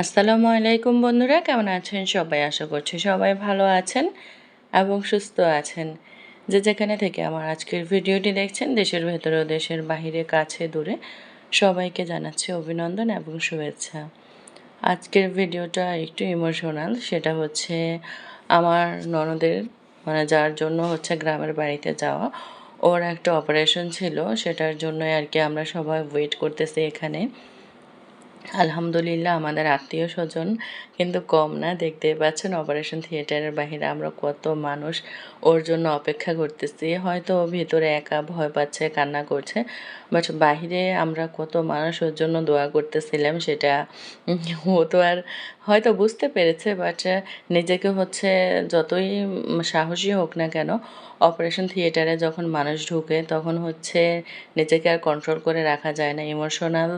আসসালামু আলাইকুম বন্ধুরা, কেমন আছেন সবাই? আশা করছি সবাই ভালো আছেন এবং সুস্থ আছেন। যে যেখানে থেকে আমার আজকের ভিডিওটি দেখছেন, দেশের ভেতরে ও দেশের বাহিরে, কাছে, দূরে, সবাইকে জানাচ্ছি অভিনন্দন এবং শুভেচ্ছা। আজকের ভিডিওটা একটু ইমোশনাল সেটা হচ্ছে আমার ননদের মানে যার জন্য হচ্ছে গ্রামের বাড়িতে যাওয়া, ওর একটা অপারেশন ছিল, সেটার জন্য আর কি আমরা সবাই ওয়েট করতেছি এখানে। আলহামদুলিল্লাহ, আমাদের আত্মীয় স্বজন কিন্তু কম না। দেখতেই পাচ্ছেন অপারেশন থিয়েটারের বাহিরে আমরা কত মানুষ ওর জন্য অপেক্ষা করতেছি। হয়তো ভিতরে একা ভয় পাচ্ছে, কান্না করছে বাট বাহিরে আমরা কত মানুষ ওর জন্য দোয়া করতেছিলাম সেটা ও তো আর হয়তো বুঝতে পেরেছে বাট নিজেকে হচ্ছে যতই সাহসী হোক না কেন অপারেশন থিয়েটারে যখন মানুষ ঢুকে তখন হচ্ছে নিজেকে আর কন্ট্রোল করে রাখা যায় না। ইমোশনাল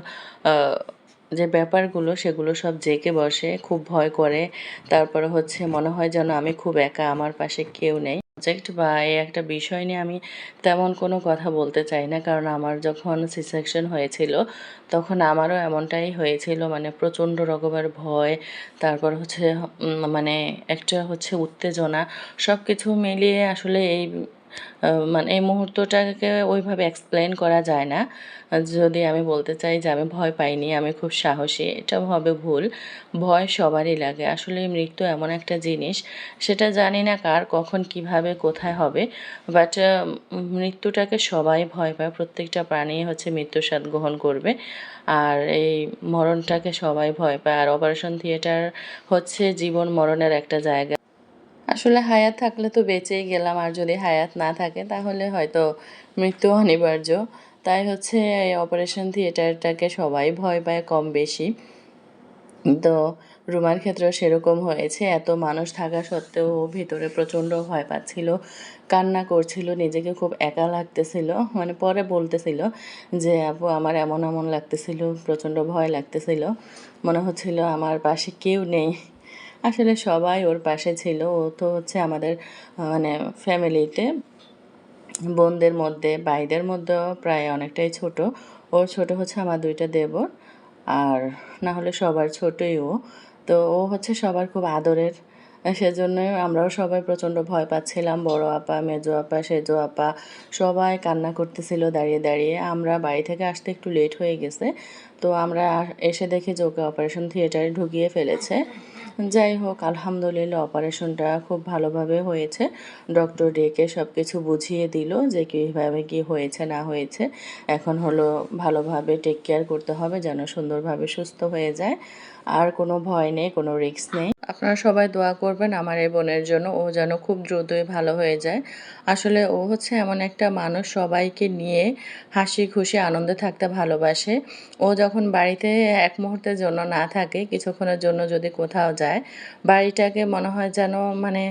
যে ব্যাপারগুলো সেগুলো সব জেঁকে বসে, খুব ভয় করে। তারপরে হচ্ছে মনে হয় যেন আমি খুব একা, আমার পাশে কেউ নেই। প্রজেক্ট বা এই একটা বিষয় নিয়ে আমি তেমন কোনো কথা বলতে চাই না, কারণ আমার যখন সি সেকশন হয়েছিল, তখন আমারও এমনটাই হয়েছিল মানে প্রচণ্ড রকমের ভয়, তারপর হচ্ছে মানে একটা হচ্ছে উত্তেজনা। সব কিছু মিলিয়ে আসলে এই মানে এই মুহূর্তটাকে ওইভাবে এক্সপ্লেন করা যায় না। যদি আমি বলতে চাই যে আমি ভয় পাইনি, আমি খুব সাহসী, এটা হবে ভুল। ভয় সবারই লাগে। আসলে মৃত্যু এমন একটা জিনিস, সেটা জানি না কার, কখন, কীভাবে, কোথায় হবে। বাট মৃত্যুটাকে সবাই ভয় পায়। প্রত্যেকটা প্রাণী হচ্ছে মৃত্যুর স্বাদ গ্রহণ করবে। আর এই মরণটাকে সবাই ভয় পায়। আর অপারেশন থিয়েটার হচ্ছে জীবন মরণের একটা জায়গা। আসলে হায়াত থাকলে তো বেঁচেই গেলাম। আর যদি হায়াত না থাকে, তাহলে হয়তো মৃত্যু অনিবার্য। তাই হচ্ছে এই অপারেশন থিয়েটারটাকে সবাই ভয় পায় কম বেশি। তো রুমার ক্ষেত্রেও সেরকম হয়েছে। এত মানুষ থাকা সত্ত্বেও ভিতরে প্রচণ্ড ভয় পাচ্ছিল, কান্না করছিল, নিজেকে খুব একা লাগতেছিল। মানে পরে বলতেছিল যে, আপু, আমার এমন এমন লাগতেছিল, প্রচণ্ড ভয় লাগতেছিল। মনে হচ্ছিল আমার পাশে কেউ নেই। আসলে সবাই ওর পাশে ছিল। ও তো হচ্ছে আমাদের মানে ফ্যামিলিতে। বোনদের মধ্যে, ভাইদের মধ্যেও প্রায় অনেকটাই ছোট। ওর ছোট হচ্ছে আমার দুইটা দেবর। আর না হলে সবার ছোটই ও। তো ও হচ্ছে সবার খুব আদরের সেজন্যই আমরাও সবাই প্রচণ্ড ভয় পাচ্ছিলাম। বড় আপা, মেজো আপা, সেজো আপা সবাই কান্না করতেছিল দাঁড়িয়ে দাঁড়িয়ে। আমরা বাড়ি থেকে আসতে একটু লেট হয়ে গেছে। তো আমরা এসে দেখি যে ওকে অপারেশন থিয়েটারে ঢুকিয়ে ফেলেছে। যাই হোক, আলহামদুলিল্লাহ অপারেশনটা খুব ভালোভাবে হয়েছে। ডক্টর ডেকে সব কিছু বুঝিয়ে দিল যে কীভাবে কী হয়েছে, না হয়েছে। এখন হলো ভালোভাবে টেক কেয়ার করতে হবে যেন সুন্দরভাবে সুস্থ হয়ে যায়। আর কোনো ভয় নেই, কোনো রিস্ক নেই। আপনারা সবাই দোয়া করবেন আমার এই বোনের জন্য, ও যেন খুব দ্রুতই ভালো হয়ে যায়। আসলে ও হচ্ছে এমন একটা মানুষ, সবাইকে নিয়ে হাসি খুশি, আনন্দে থাকতে ভালোবাসে। ও যখন বাড়িতে এক মুহূর্তের জন্য না থাকে, কিছুক্ষণের জন্য যদি কোথাও যায়, বাড়িটাকে মনে হয় যেন মানে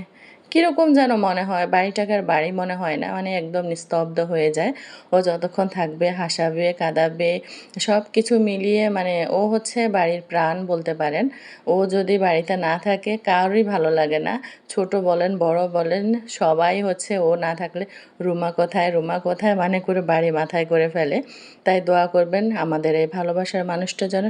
কীরকম যেন মনে হয় বাড়িটাকে আর বাড়ি মনে হয় না মানে একদম নিস্তব্ধ হয়ে যায়। ও যতক্ষণ থাকবে, হাসাবে, কাঁদাবে সব কিছু মিলিয়ে মানে ও হচ্ছে বাড়ির প্রাণ বলতে পারেন। ও যদি বাড়িতে না থাকে, কারোরই ভালো লাগে না। ছোট বলেন, বড় বলেন, সবাই হচ্ছে ও না থাকলে রুমা কোথায় রুমা কোথায় মানে করে বাড়ি মাথায় করে ফেলে। তাই দোয়া করবেন, আমাদের এই ভালোবাসার মানুষটা যেন